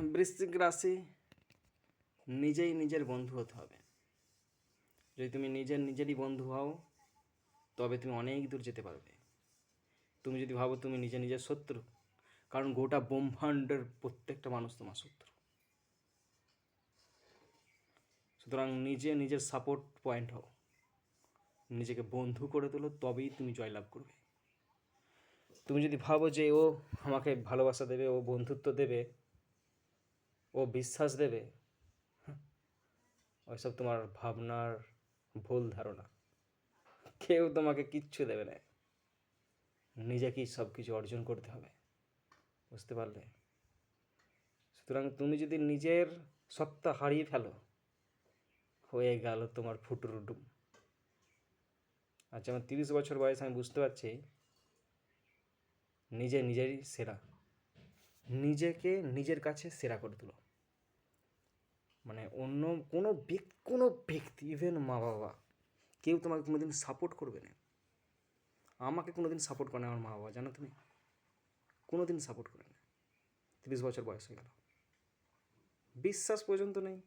বৃশ্চিক রাশি নিজেই নিজের বন্ধু হতে হবে। যদি তুমি নিজের নিজেরই বন্ধু হও, তবে তুমি অনেক দূর যেতে পারবে। তুমি যদি ভাবো তুমি নিজে নিজের শত্রু, কারণ গোটা ব্রহ্মাণ্ডের প্রত্যেকটা মানুষ তোমার শত্রু। সুতরাং নিজে নিজের সাপোর্ট পয়েন্ট হও। নিজেকে বন্ধু করে তোলো, তবেই তুমি জয়লাভ করবে। তুমি যদি ভাবো যে ও আমাকে ভালোবাসা দেবে, ও বন্ধুত্ব দেবে ও বিশ্বাস দেবে? হ্যাঁ, ওইসব তোমার ভাবনার ভুল ধারণা। কেউ তোমাকে কিচ্ছু দেবে না। নিজেকেই সব কিছু অর্জন করতে হবে। বুঝতে পারলে? সুতরাং তুমি যদি নিজের সত্তা হারিয়ে ফেলো হয়ে গেল তোমার ফুটুর ডুম। আচ্ছা আমার তিরিশ বছর বয়স আমি বুঝতে পারছি। নিজে নিজেরই সেরা। নিজেকে নিজের কাছে সেরা করে তুলো। মানে অন্য কোনো ব্যক্তি কোনো ব্যক্তি ইভেন মা বাবা কেউ তোমাকে কোনো দিন সাপোর্ট করবে না। আমাকে কোনো দিন সাপোর্ট করে না আমার মা বাবা জানো তুমি? কোনো দিন সাপোর্ট করে না। তিরিশ বছর বয়স হয়ে গেল। বিশ্বাস পর্যন্ত নেই।